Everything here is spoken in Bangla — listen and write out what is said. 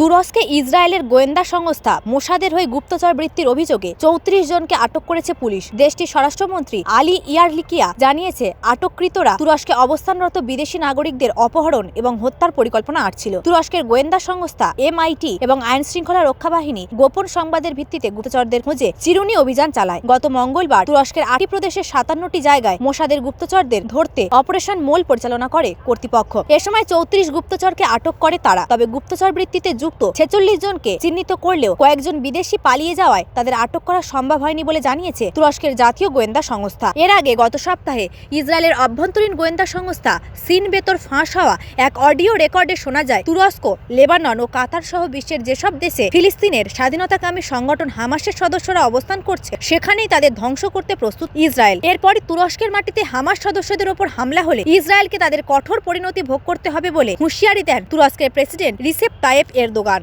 তুরস্কে ইসরায়েলের গোয়েন্দা সংস্থা মোসাদের হয়ে গুপ্তচর বৃত্তির অভিযোগে চৌত্রিশ জনকে আটক করেছে পুলিশ। দেশটির স্বরাষ্ট্রমন্ত্রী আলী ইয়ারলিকিয়া জানিয়েছে, আটককৃতরা তুরস্কে অবস্থানরত বিদেশি নাগরিকদের অপহরণ এবং হত্যার পরিকল্পনা আটছিল। তুরস্কের গোয়েন্দা সংস্থা এমআইটি এবং আইন শৃঙ্খলা রক্ষা বাহিনী গোপন সংবাদের ভিত্তিতে গুপ্তচরদের খোঁজে চিরুনি অভিযান চালায়। গত মঙ্গলবার তুরস্কের আটটি প্রদেশের সাতান্নটি জায়গায় মোসাদের গুপ্তচরদের ধরতে অপারেশন মোল পরিচালনা করে কর্তৃপক্ষ। এ সময় চৌত্রিশ গুপ্তচরকে আটক করে তারা, তবে গুপ্তচর বৃত্তিতে যুক্ত ছেচল্লিশ জনকে চিহ্নিত করলেও কয়েকজন বিদেশি পালিয়ে যাওয়ায় তাদের আটক করা সম্ভব হয়নি বলে জানিয়েছে তুরস্কের জাতীয় গোয়েন্দা সংস্থা। এর আগে গত সপ্তাহে ইসরায়েলের অভ্যন্তরীণ গোয়েন্দা সংস্থা সিন বেতর ফাঁস হওয়া এক অডিও রেকর্ডে শোনা যায়, তুরস্ক, লেবানন ও কাতার সহ বিশ্বের যেসব দেশে ফিলিস্তিনের স্বাধীনতাকামী সংগঠন হামাসের সদস্যরা অবস্থান করছে, সেখানেই তাদের ধ্বংস করতে প্রস্তুত ইসরায়েল। এরপরই তুরস্কের মাটিতে হামাস সদস্যদের ওপর হামলা হলে ইসরায়েলকে তাদের কঠোর পরিণতি ভোগ করতে হবে বলে হুঁশিয়ারি দেন তুরস্কের প্রেসিডেন্ট রিসেপ তায়েব এরদোগান